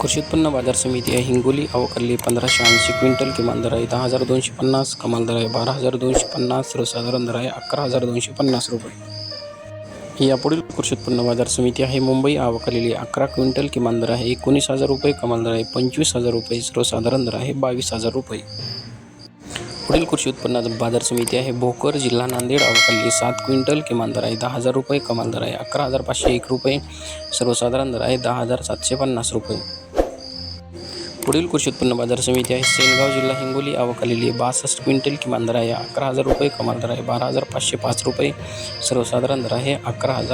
कृषी उत्पन्न बाजार समिती आहे. हिंगोली अवकरली पंधराशे ऐंशी क्विंटल किमान दर आहे. दहा हजार दोनशे पन्नास कमाल दर आहे. बारा हजार दोनशे पन्नास सर्वसाधारण दर आहे. अकरा हजार दोनशे पन्नास रुपये. यापुढील कृषी उत्पन्न बाजार समिती आहे. मुंबई आवकलेली अकरा क्विंटल किमान दर आहे. एकोणीस हजार रुपये कमाल दर आहे. पंचवीस हजार रुपये सर्वसाधारण दर आहे. बावीस हजार रुपये. पुढील कृषी उत्पन्न बाजार समिती आहे. भोकर जिल्हा नांदेड अवकाली सात क्विंटल किमान दर आहे. दहा हजार रुपये कमाल दर आहे. अकरा हजार पाचशे एक रुपये सर्वसाधारण दर आहे. दहा हजार सातशे पन्नास रुपये. पुढील कृषी उत्पन्न बाजार समिती आहे. सेनगाव जिल्हा हिंगोली आवकालेली बासष्ट क्विंटल किमान दर आहे. अकरा हजार रुपये कमाल दर आहे. बारा हजार पाचशे पाच रुपये सर्वसाधारण दर आहे. अकरा हजार